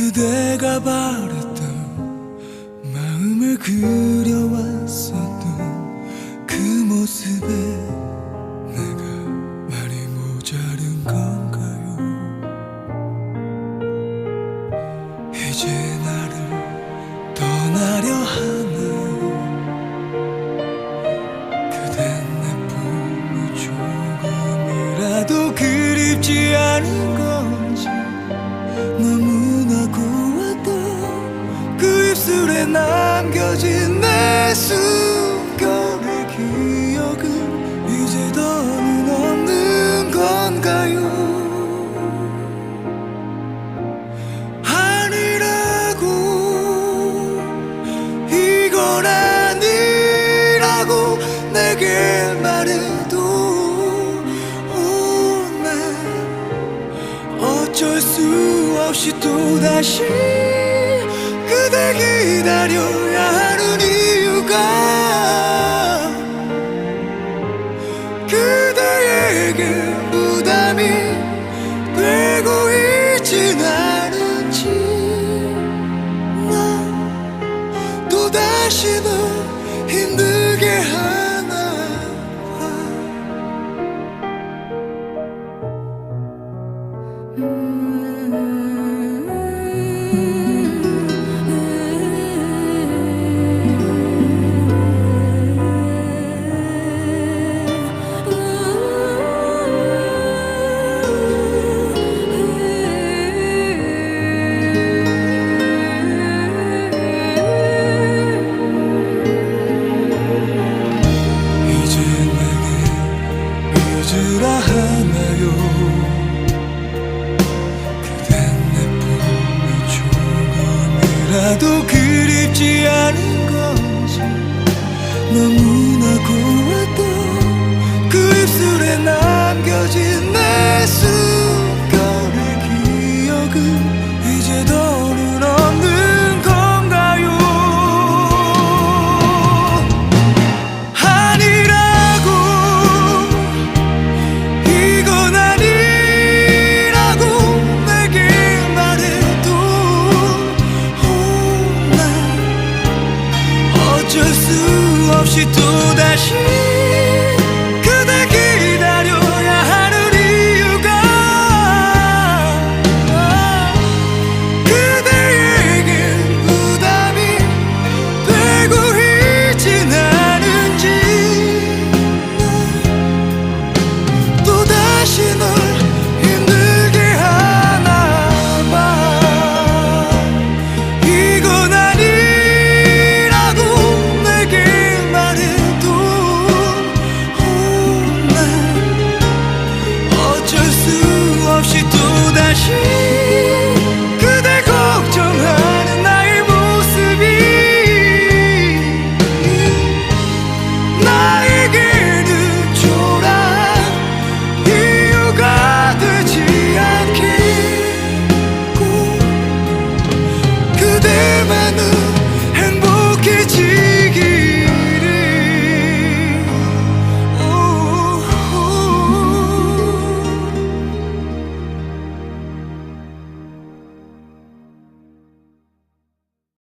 그대가 바랬던 마음을 그려왔었던 그 모습에 내가 말이 모자른 건가요? 이제 나를 떠나려 하나요 그댄 내 품이 조금이라도 그립지 않은 건 남겨진 내 숨결의 기억은 이제 더는 없는 건가요? 아니라고 이건 아니라고 내게 말해도 오, 난 어쩔 수 없이 또다시 그대 기다려야 하 조금이라도 그립지 않은 건지 너무나 고왔던 그 입술에 남겨진 내 숨.